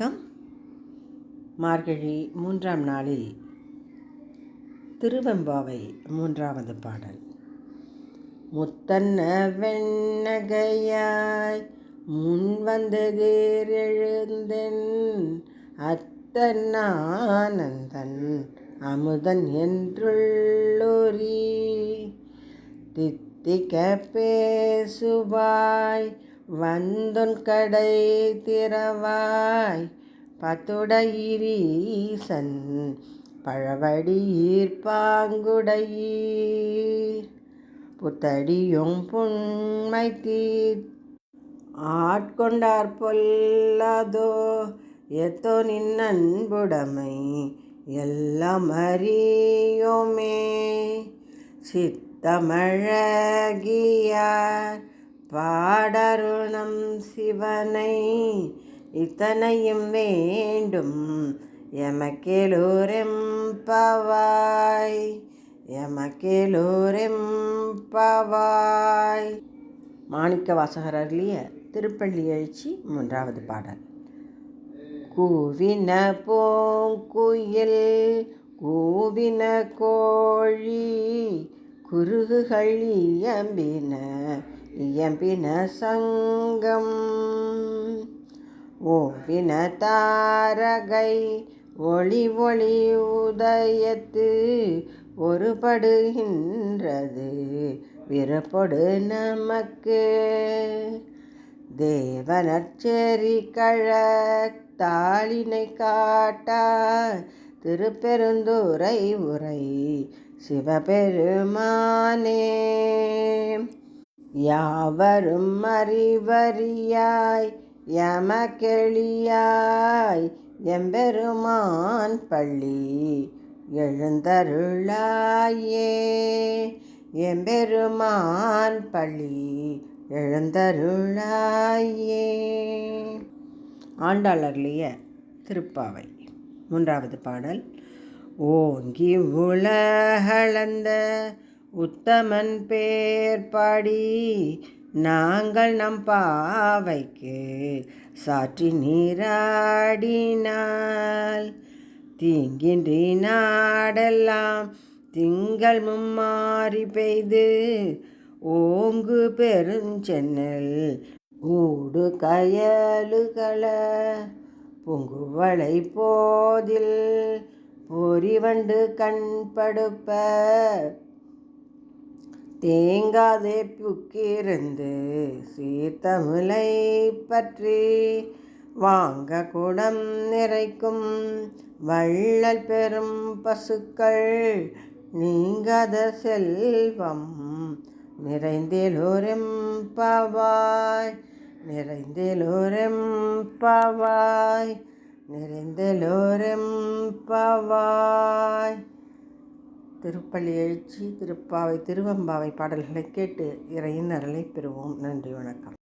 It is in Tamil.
வணக்கம். மார்கழி மூன்றாம் நாளில் திருவெம்பாவை மூன்றாவது பாடல். முத்தன்ன வெண்ணகையாய் முன் வந்ததேர் எழுந்தென் அத்தன் ஆனந்தன் அமுதன் என்றுள்ளொரி தித்திக்க பேசுவாய் வந்துன் கடை திறவாய் பத்துடையீசன் பழவடி ஈர்ப்பாங்குடையீர் புத்தடியும் புண்மை தீர் ஆட்கொண்டார் பொல்லாதோ எத்தோ நின்னன்புடைமை எல்லாம் அறியோமே சித்தமழகியார் பாடருணம் சிவனை இத்தனையும் வேண்டும். எமக்கேலூரெம்பவாய் எமக்கேலூரெம்பவாய் மாணிக்க வாசகர் அருளிய திருப்பள்ளி எழுச்சி மூன்றாவது பாடல். கூவின பூங்குயில் கூவின கோழி குருகுகள் இயம்பின இயம்பின சங்கம் ஓவின தாரகை ஒளி ஒளி உதயத்து ஒருபடுகின்றது விரப்படு நமக்கு. தேவனச்சேரி கழ தாளினை காட்டா திருப்பெருந்துரை உரை சிவபெருமானே. யாவரும் அறிவறியாய் யமக்கெளியாய் எம்பெருமான் பள்ளி எழுந்தருளாயே. எம்பெருமான் பள்ளி எழுந்தருளாயே. ஆண்டாளர்லிய திருப்பாவை மூன்றாவது பாடல். ஓங்கி உலகளந்த உத்தமன் பேர்படி நாங்கள் நம் பாவைக்கு சாற்றி நீராடினால். தீங்கின்றி நாடெல்லாம் திங்கள் மும்மாறி பெய்து ஓங்கு பெருஞ்சென்னல் ஊடு கயலுகள. பொங்குவளை போதில் பொறிவண்டு கண்படுப்ப தேங்காதே புக்கிருந்து சீர்த்தமிழை பற்றி வாங்க குடம் நிறைக்கும். வள்ளல் பெரும் பசுக்கள் நீங்காத செல்வம் நிறைந்தேலோரெம் பாவாய் நிறைந்தேலோரெம் பாவாய் நிறைந்தேலோரெம் பாவாய். திருப்பள்ளி எழுச்சி திருப்பாவை திருவம்பாவை பாடல்களை கேட்டு இறையின் அருளை பெறுவோம். நன்றி வணக்கம்.